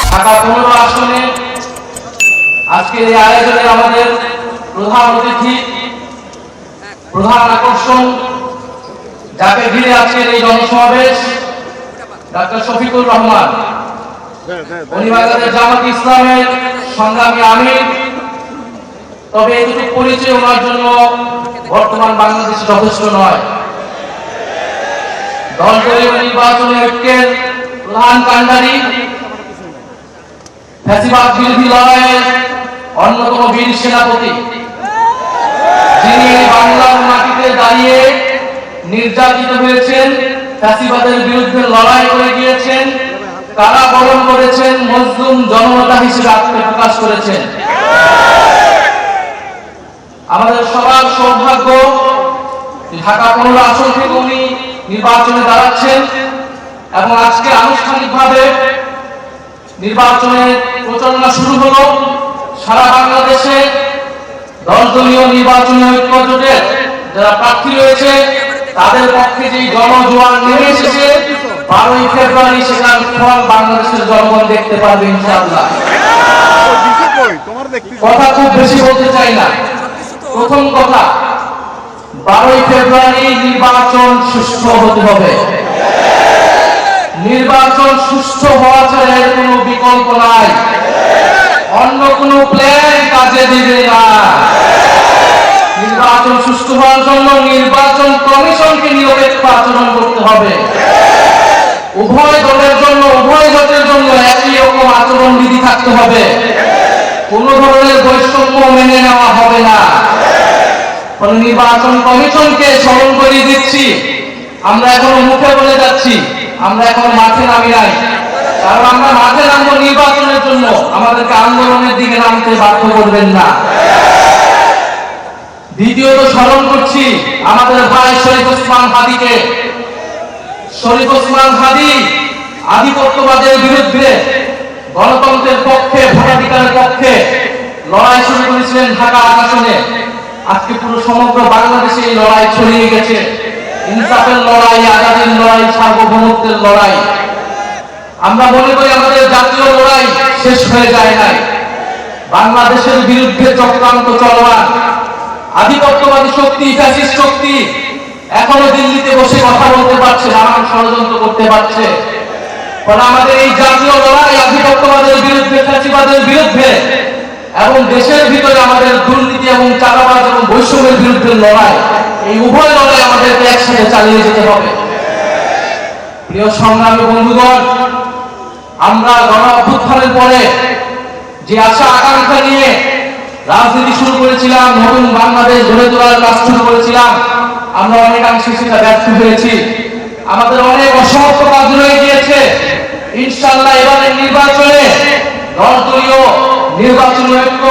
ঢাকা পনেরো আসনে আজকের এই আয়োজনে আমাদের প্রধান অতিথি, প্রধান আকর্ষণ, যাকে ঘিরে আজকের এই জনসমাবেশ, ডাক্তার শফিকুর রহমান জামাত ইসলামের সংগ্রামী আমির। তবে এটুকু পরিচয় ওনার জন্য বর্তমান বাংলাদেশে যথেষ্ট নয়। দলদলীয় নির্বাচনে ঐক্যের প্রধান কাণ্ডারি ফ্যাসিবাদ করেছেন, মজলুম জনতা হিসেবে আত্মপ্রকাশ করেছেন। আমাদের সবার সৌভাগ্য, ঢাকা পনেরো আসন থেকে উনি নির্বাচনে দাঁড়াচ্ছেন এবং আজকে আনুষ্ঠানিকভাবে নির্বাচনের প্রচারণা শুরু হলো। সারা বাংলাদেশে দশ দলীয় নির্বাচনী ঐক্য জোটের যারা প্রার্থী রয়েছে, তাদের পক্ষে যে জনজোয়ার নেমে এসেছে, বারোই ফেব্রুয়ারি সেখান ফল বাংলাদেশের জনগণ দেখতে পারবে ইনশাআল্লাহ। কথা খুব বেশি বলতে চাই না। প্রথম কথা, বারোই ফেব্রুয়ারি নির্বাচন সুষ্ঠু হতে হবে। নির্বাচন সুষ্ঠু হওয়া ছাড়া এর কোনো বিকল্প নাই অন্য কোনো প্ল্যান কাজে দিবে না। নির্বাচন সুষ্ঠু হওয়ার জন্য নির্বাচন কমিশনকে নিরপেক্ষ আচরণ করতে হবে। উভয় দলের জন্য, উভয় দলের জন্য একই রকম আচরণ বিধি থাকতে হবে। কোন ধরনের বৈষম্য মেনে নেওয়া হবে না। নির্বাচন কমিশনকে স্মরণ করিয়ে দিচ্ছি। আমরা এখন মুখে বলে যাচ্ছি, আমরা এখন মাঠে নামি নাই। কারণ আমরা মাঠে নামবো নির্বাচনের জন্য। আমাদেরকে আন্দোলনের দিকে নামতে বাধ্য করবেন না। দ্বিতীয়ত স্মরণ করছি, আমাদের ভাই শরীফ ওসমান হাদিকে। শরীফ ওসমান হাদি আধিপত্যবাদের বিরুদ্ধে গণতন্ত্রের পক্ষে, ভোটাধিকারের পক্ষে লড়াই শুরু করেছিলেন ঢাকা আসনে আজকে পুরো সমগ্র বাংলাদেশে এই লড়াই ছড়িয়ে গেছে। ইনসাফের লড়াই, আজাদের লড়াই, সার্বভৌমত্বের লড়াই। আমরা মনে করি আমাদের জাতীয় লড়াই শেষ হয়ে যায় নাই। বাংলাদেশের বিরুদ্ধে চক্রান্ত চলমান। আধিপত্যবাদী শক্তি, ফ্যাসিস্ট শক্তি এখনও দিল্লিতে বসে কথা বলতে পারছে নানান ষড়যন্ত্র করতে পারছে। আমাদের এই জাতীয় লড়াই আধিপত্যবাদের বিরুদ্ধে, ফ্যাসিবাদের বিরুদ্ধে এবং দেশের ভিতরে আমাদের দুর্নীতি এবং চাঁদাবাজ এবং বৈষম্যের বিরুদ্ধে লড়াই, এই উভয় লড়াই আমাদেরকে একসাথে চালিয়ে যেতে হবে। প্রিয় সংগ্রামী বন্ধুগণ আমরা গণ অভ্যুত্থানের পরে যে আশা আকাঙ্ক্ষা নিয়ে রাজনীতি শুরু করেছিলাম, নতুন বাংলাদেশ গড়ে তোলার কাজ শুরু করেছিলাম, আমরা অনেকাংশে সেটা ব্যর্থ হয়েছি। আমাদের অনেক অসমাপ্ত কাজ রয়ে গিয়েছে। ইনশাল্লাহ এবারের নির্বাচনে দলীয় নির্বাচন ঐক্য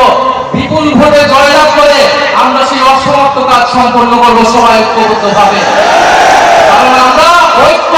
বিপুল ভোটে জয়লাভ করে আমরা সেই অসমাপ্ত কাজ সম্পন্ন করব সবাই ঐক্যবদ্ধ ভাবে কারণ আমরা ঐক্য